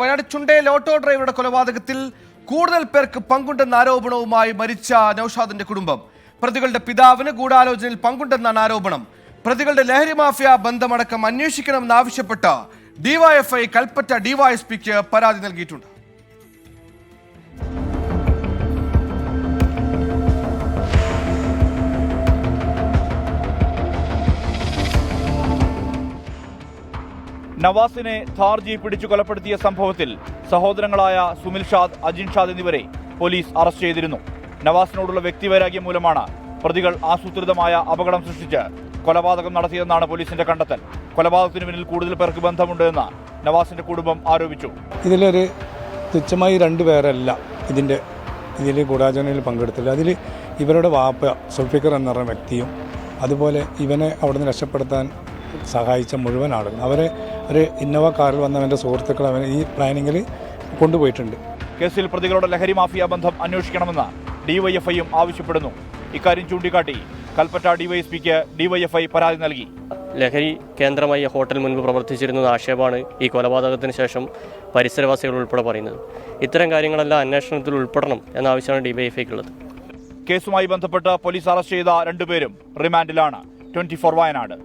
Wayanad ചുണ്ടയിൽ auto ഡ്രൈവറുടെ കൊലപാതകത്തിൽ കൂടുതൽ പേർക്ക് പങ്കുണ്ടെന്ന ആരോപണവുമായി മരിച്ച നൌഷാദിന്റെ കുടുംബം. പ്രതികളുടെ പിതാവിന് ഗൂഢാലോചനയിൽ പങ്കുണ്ടെന്നാണ് ആരോപണം. പ്രതികളുടെ ലഹരി മാഫിയ ബന്ധമടക്കം അന്വേഷിക്കണമെന്നാവശ്യപ്പെട്ട് ഡിവൈഎഫ്ഐ കൽപ്പറ്റ ഡിവൈഎസ്പിക്ക് പരാതി നൽകിയിട്ടുണ്ട്. നവാസിനെ ധാർജി പിടിച്ചു കൊലപ്പെടുത്തിയ സംഭവത്തിൽ സഹോദരങ്ങളായ സുമിൽ ഷാദ് അജിൻ ഷാദ് എന്നിവരെ പോലീസ് അറസ്റ്റ് ചെയ്തിരുന്നു. നവാസിനോടുള്ള വ്യക്തിവൈരാഗ്യം മൂലമാണ് പ്രതികൾ ആസൂത്രിതമായ അപകടം സൃഷ്ടിച്ച് കൊലപാതകം നടത്തിയതെന്നാണ് പോലീസിന്റെ കണ്ടെത്തൽ. കൊലപാതകത്തിന് പിന്നിൽ കൂടുതൽ പേർക്ക് ബന്ധമുണ്ടെന്ന് നവാസിന്റെ കുടുംബം ആരോപിച്ചു. ഇതിലൊരു തുച്ഛമായി രണ്ട് പേരല്ല ഇതിന്റെ ഇതിൽ ഗൂഢാചരണയിൽ പങ്കെടുത്തില്ല അതിൽ ഇവരുടെ വാപ്പ സുൽഫിക്കർ എന്ന് പറഞ്ഞ വ്യക്തിയും അതുപോലെ ഇവനെ അവിടുന്ന് രക്ഷപ്പെടുത്താൻ സഹായിച്ച മുഴുവൻ ആളുകൾ അവരെ ഒരു ഇന്നോവ കാറിൽ വന്നവന്റെ സുഹൃത്തുക്കൾ അവൻ ഈ പ്ലാനിങ്ങിൽ കൊണ്ടുപോയിട്ടുണ്ട്. കേസിൽ പ്രതികളുടെ ലഹരി മാഫിയ ബന്ധം അന്വേഷിക്കണമെന്ന് ഡിവൈഎഫ്ഐയും ആവശ്യപ്പെടുന്നു. ഇക്കാര്യം ചൂണ്ടിക്കാട്ടി കൽപ്പറ്റ ഡിവൈഎസ്പിക്ക് ഡിവൈഎഫ്ഐ പരാതി നൽകി. ലഹരി കേന്ദ്രമായി ഹോട്ടൽ മുൻപ് പ്രവർത്തിച്ചിരുന്നത് ആക്ഷേപമാണ് ഈ കൊലപാതകത്തിന് ശേഷം പരിസരവാസികൾ ഉൾപ്പെടെ പറയുന്നത്. ഇത്തരം കാര്യങ്ങളെല്ലാം അന്വേഷണത്തിൽ ഉൾപ്പെടണം എന്ന ആവശ്യമാണ് ഡിവൈഎഫ്ഐക്കുള്ളത് കേസുമായി ബന്ധപ്പെട്ട് പോലീസ് അറസ്റ്റ് ചെയ്ത രണ്ടുപേരും റിമാൻഡിലാണ്. Twenty four Wayanad.